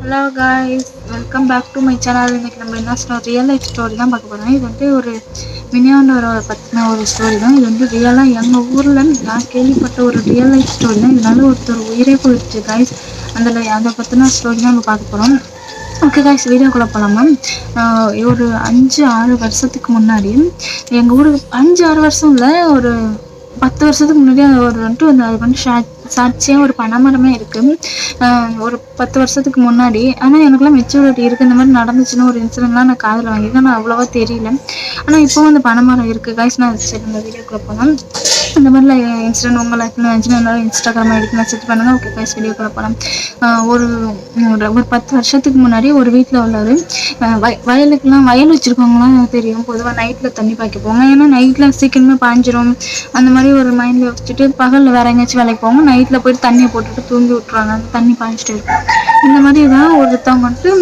Hello guys welcome back to my channel இன்னைக்கு நம்ம என்ன ஸ்டோரி ரியல் லைஃப் ஸ்டோரி தான் பார்க்க போகிறோம் இது வந்து ஒரு மினியாண்டோரை பற்றின ஒரு ஸ்டோரி தான். இது வந்து ரியலாக எங்கள் ஊரில் நான் கேள்விப்பட்ட ஒரு ரியல் லைஃப் ஸ்டோரி தான். இதனால ஒருத்தர் உயிரே போயிடுச்சு காய்ஸ் அதில் அதை பற்றின ஸ்டோரி தான் நம்ம பார்க்க போகிறோம் ஓகே காய்ஸ் வீடியோக்குள்ளே போகலாமா ஒரு அஞ்சு ஆறு வருஷத்துக்கு முன்னாடி எங்கள் ஊருக்கு அஞ்சு ஆறு வருஷம் இல்லை ஒரு பத்து வருஷத்துக்கு முன்னாடி அது ஒரு வந்துட்டு வந்து அது வந்து ஷாட் சாட்சியாக ஒரு பனைமரமே இருக்குது ஒரு பத்து வருஷத்துக்கு முன்னாடி ஆனால் எனக்குலாம் மெச்சூரிட்டி இருக்குது இந்த மாதிரி நடந்துச்சுன்னு ஒரு இன்சிடென்ட்லாம் நான் காதில் வாங்கியிருக்கேன். நான் அவ்வளோவா தெரியல. ஆனால் இப்போவும் அந்த பனைமரம் இருக்குது காய்ஸ் நான் சரி இந்த வீடியோக்குள்ளே போகலாம் இந்த மாதிரிலாம் இன்சிடென்ட் உங்கள் லைஃப்பில் இருந்துச்சுன்னா எல்லாரும் இன்ஸ்டாகிராம் ஐடிக்கு மெசேஜ் பண்ணுங்கள் ஓகே கைஸ் வீடியோக்குள்ள போகலாம் ஒரு ஒரு ஒரு பத்து வருஷத்துக்கு முன்னாடி ஒரு வீட்டில் உள்ளவர் வய வயலுக்குலாம் வயல் வச்சுருக்கவங்களாம் தெரியும். பொதுவாக நைட்டில் தண்ணி பாய்க்க போவாங்க. ஏன்னா நைட்டில் சீக்கிரமே பாஞ்சிரும். அந்த மாதிரி ஒரு மைண்டில் வச்சுட்டு பகலில் வேற எங்கேயாச்சும் வேலைக்கு போவாங்க. நைட்டில் போயிட்டு தண்ணியை போட்டுட்டு தூங்கி விட்டுருவாங்க. அந்த தண்ணி பாய்ச்சிட்டு இருக்கும். இந்த மாதிரி தான் ஒருத்தவங்க வந்துட்டு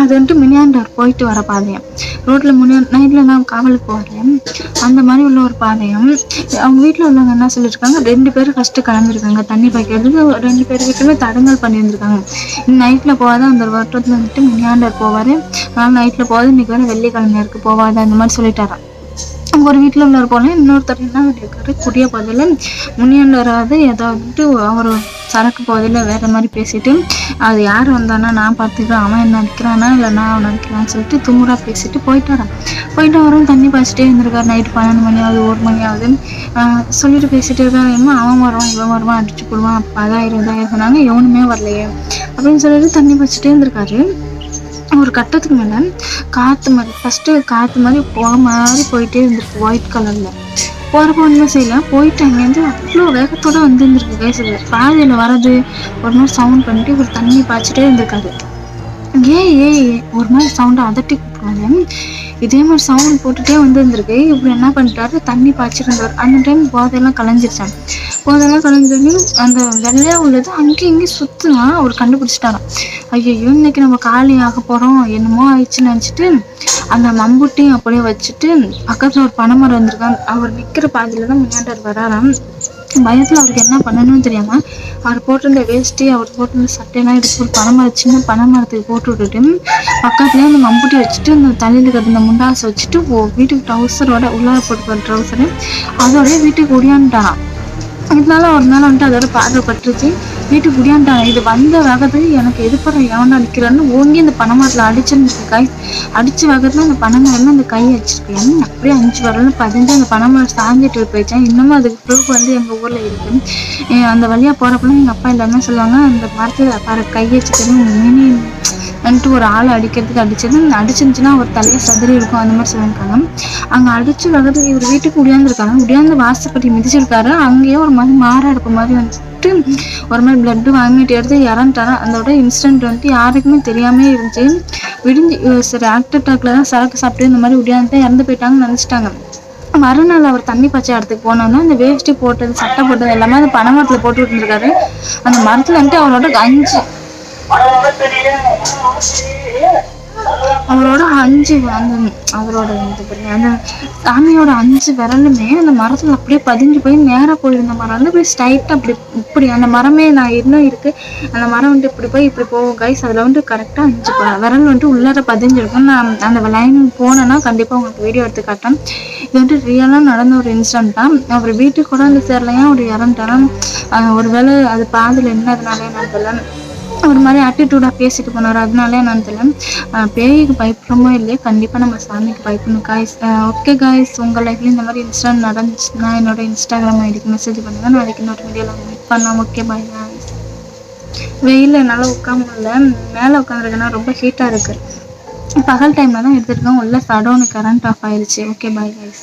அது வந்துட்டு மினியாண்டார் போயிட்டு வர பாதையம். ரோட்டில் முனியா நைட்டில் காவலுக்கு போகிறேன் அந்த மாதிரி உள்ள ஒரு பாதையம். அவங்க வீட்டில் உள்ளவங்க என்ன சொல்லியிருக்காங்க ரெண்டு பேரும் ஃபஸ்ட்டு கிளம்பிருக்காங்க. தண்ணி பாய்க்கிறதுக்கு ரெண்டு பேர் வீட்டுமே தடங்கல் பண்ணியிருந்துருக்காங்க. நைட்டில் போகாத அந்த வருட்டத்தில் வந்துட்டு மினியாண்டார் போவார். அதனால் நைட்டில் போகாது இன்றைக்கி வேறு வெள்ளிக்கிழமை இருக்குது போகாத அந்த மாதிரி அவங்க ஒரு வீட்டில் உள்ள போல இன்னொருத்தர் என்ன பண்ணியிருக்காரு குடிய பதில் முனியாண்டராவது ஏதாவது அவர் சரக்கு போதில் வேறு மாதிரி பேசிட்டு அது யார் வந்தானா நான் பார்த்துக்கிறேன் அவன் என்ன நிற்கிறானா இல்லை நான் அவன் நிற்கிறான்னு சொல்லிட்டு துமுறா பேசிட்டு போயிட்டாரான் போயிட்டு வரும் தண்ணி பாய்ச்சிட்டே இருந்திருக்காரு. நைட்டு பன்னெண்டு மணி ஆகுது ஒரு மணி ஆகுது. சொல்லிட்டு பேசிட்டு இருக்காரு. என்னமோ அவன் வருவான் இவன் வருவான் அடிச்சு போடுவான் பதாயிரம் இதாயிரம் சொன்னாங்க எவனுமே வரலையே. அப்படின்னு சொல்லிட்டு தண்ணி பாய்ச்சிட்டே இருந்திருக்காரு. ஒரு கட்டத்துக்கு மேலே காற்று மாதிரி ஃபஸ்ட்டு காற்று மாதிரி போக மாதிரி போயிட்டே இருந்திருக்கு ஒயிட் கலரில் போகிறப்ப ஒன்றுமே செய்யல. போயிட்டு அங்கேருந்து அவ்வளோ வேகத்தோடு வந்துருந்துருக்கு கேஸில் பாதையில் வர்றது ஒரு மாதிரி சவுண்ட் பண்ணிட்டு ஒரு தண்ணி பாய்ச்சிட்டே இருந்திருக்காரு. ஏ ஏ ஒரு மாதிரி சவுண்டை அதட்டி கூப்பிடுவாங்க இதே மாதிரி சவுண்ட் போட்டுகிட்டே வந்துருந்துருக்கு இப்படி என்ன பண்ணிட்டாரு? தண்ணி பாய்ச்சிருந்தார் அந்த டைம் போதையெல்லாம் கலைஞ்சிருச்சான் போதையெல்லாம் கலைஞ்சோடனே அந்த வெள்ளையாக உள்ளது அங்கேயும் இங்கேயும் சுற்றுனா அவர் கண்டுபிடிச்சிட்டாராம். ஐயோ இன்னைக்கு நம்ம காலி ஆக போகிறோம் என்னமோ ஆயிடுச்சுன்னு நினச்சிட்டு அந்த மம்புட்டியும் அப்படியே வச்சுட்டு பக்கத்தில் ஒரு பனைமரம் இருந்திருக்கான் அவர் நிற்கிற பாதையில் தான் முன்னாடி வராராம். பயத்தில் அவருக்கு என்ன பண்ணணும்னு தெரியாமல் அவர் போட்டிருந்த வேஷ்டி அவர் போட்டிருந்த சட்டையெல்லாம் எடுத்து ஒரு பனைமரம் சின்ன பனைமரத்துக்கு போட்டு விட்டுட்டு பக்கத்துலேயே அந்த மம்புட்டி வச்சுட்டு அந்த தலையில் கட்டின முண்டாசை வச்சுட்டு ஓ வீட்டுக்கு ட்ரௌசரோட உள்ளார போட்டு ட்ரௌசரு அதோடய வீட்டுக்கு ஒடியான்ட்டாராம் அதனால ஒரு நாள் வந்துட்டு அதோட பார்வை பட்டுருச்சு. வீட்டுக்கு குடியாண்டாங்க இது வந்த வகது எனக்கு எதிர்ப்புற எவனா நிற்கிறான்னு ஓங்கி அந்த பனைமரத்தில் அடிச்சுன்னு கை அடிச்சு வகத்துல அந்த பனைமரம் அந்த கை வச்சிருக்கேன் அப்படியே அஞ்சு வரலும் பதிஞ்சு அந்த பனைமரம் சாஞ்சிட்டு போயிடுச்சேன் இன்னமும் அதுக்கு ப்ரூஃப் வந்து எங்கள் ஊரில் இருக்கு. அந்த வழியாக போகிறப்பெல்லாம் எங்கள் அப்பா எல்லாமே சொல்லுவாங்க அந்த மரத்தில் பற கை வச்சுக்கிறது மினி வந்துட்டு ஒரு ஆளை அடிக்கிறதுக்கு அடிச்சது அடிச்சிருந்துச்சுன்னா அவர் தலையை சதுரி இருக்கும் அந்த மாதிரி சொல்லியிருக்காங்க. அங்கே அடிச்சு வகது இவர் வீட்டுக்கு உடையாந்துருக்காங்க. உடையாந்து வாசப்பட்டி மிதிச்சிருக்காரு. அங்கேயே ஒரு மாதிரி மாறாடுப்பு மாதிரி வந்துட்டு ஒரு மாதிரி பிளட்டு வாங்கிட்டு எடுத்து இறந்துட்டாரு. அதோட இன்சிடென்ட் வந்துட்டு யாருக்குமே தெரியாமே இருந்துச்சு. விடிஞ்சு சரி ஆக்டர் டாக்ல தான் சரக்கு சாப்பிட்டு இந்த மாதிரி உடையாந்து இறந்து போயிட்டாங்கன்னு நினச்சிட்டாங்க. மறுநாள் அவர் தண்ணி பச்சை இடத்துக்கு போனோன்னா அந்த வேஷ்டி போட்டது சட்டை போட்டது எல்லாமே அந்த பனைமரத்தில் போட்டு விட்டுருக்காரு அந்த மரத்தில் வந்துட்டு அவரோட அஞ்சு அவரோட அஞ்சு அந்த அவரோட இது அந்த சாமியோட அஞ்சு விரலுமே அந்த மரத்தில் அப்படியே பதிஞ்சு போய் நேராக போயிருந்த மரம். வந்து அப்படியே ஸ்ட்ரைட்டாக அப்படி இப்படி அந்த மரமே நான் இன்னும் இருக்குது அந்த மரம் வந்துட்டு இப்படி போய் இப்படி போகும் கைஸ் அதில் வந்து கரெக்டாக அஞ்சு விரல் வந்துட்டு உள்ளார பதிஞ்சிருக்கும். நான் அந்த லைன் போனேன்னா கண்டிப்பாக உங்களுக்கு வீடியோ எடுத்து காட்டேன் இது வந்துட்டு ரியலாக நடந்த ஒரு இன்சிடென்ட் தான். அவர் வீட்டுக்கு கூட வந்து சேரலையா அவர் இறந்துட்டாராம் ஒரு வேலை அது பாதியில் என்னதுனாலே நான் தெரியல ஒரு மாதிரி ஆட்டிடியூடாக பேசிட்டு போனார். அதனால என்னன்னு தெரியல. பேய்க்கு பயப்படுறோமோ இல்லையே கண்டிப்பாக நம்ம சாமிக்கு பயப்படணும். காய்ஸ் ஓகே காய்ஸ் உங்கள் லைஃப்ல இந்த மாதிரி இன்சிடென்ட் நடந்துச்சுன்னா என்னோட இன்ஸ்டாகிராம் ஐடிக்கு மெசேஜ் பண்ணுங்க. நாளைக்கு இன்னொரு வீடியோவில் மீட் பண்ணலாம். ஓகே பாய் காய்ஸ் வெயிலில் என்னால் உட்கார முடியல மேலே உட்காந்துருக்கேன்னா ரொம்ப ஹீட்டாக இருக்குது பகல் டைமில் தான் எடுத்துருக்கேன் உள்ள சடோன்னு கரண்ட் ஆஃப் ஆயிடுச்சு ஓகே பாய் காய்ஸ்